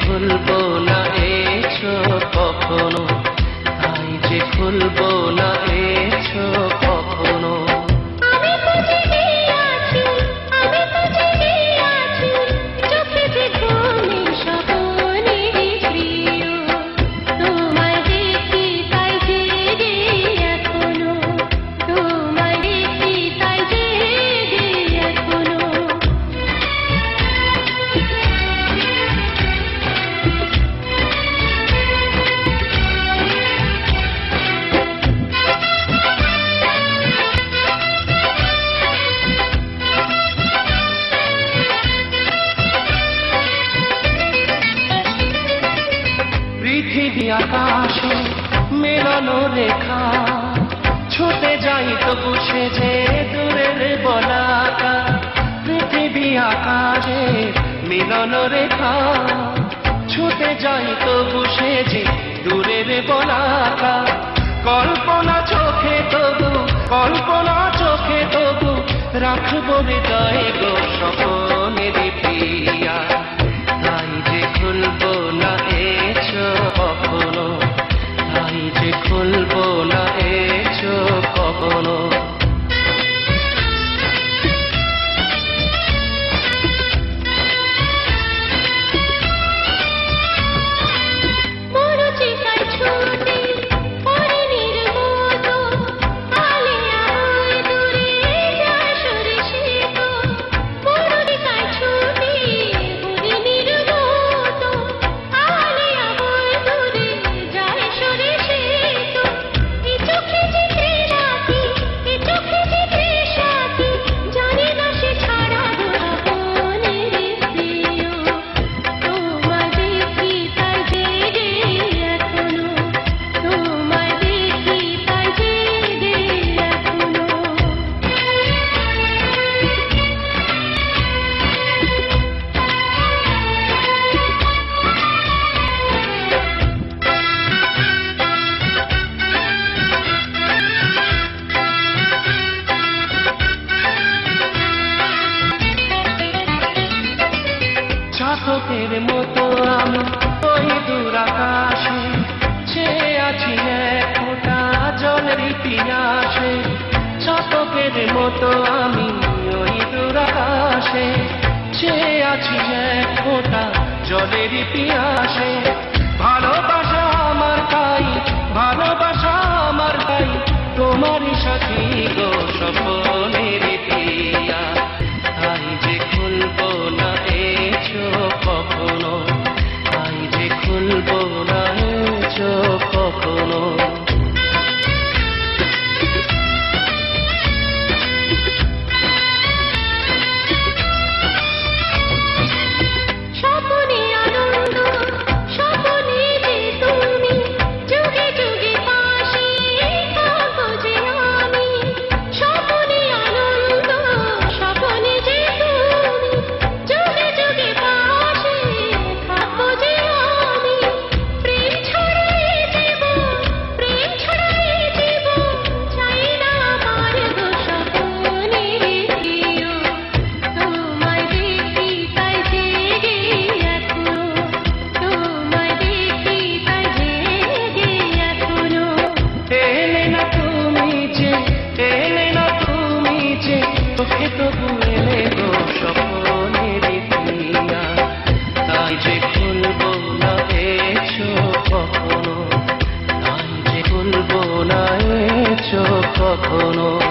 ভুলব না এ কখনো। তাই যে ভুলব না কখনো আকাশ মেলন রেখা। ছুটে যাই তো বসে যে দূরের বলাকা। পৃথিবী আকাশে মিলন রেখা। ছুটে যাই তো বসে যে দূরের বলাকা। কল্পনা চোখে তবু, কল্পনা চোখে তবু রাখব হৃদয়ে গো সফল পাখির মতো আমি ওই দূর আকাশে। সে আছি এক ফোটা জলের ইতিহাসে। শতকের মতো আমি ওই দূর আকাশে। সে আছি ফোটা জলের ইতিহাসে। ভালোবাসা আমার তাই, ভালোবাসা আমার তাই। তোমারই সাথী গো সফলে যে না যে ভুলবো না কখনো।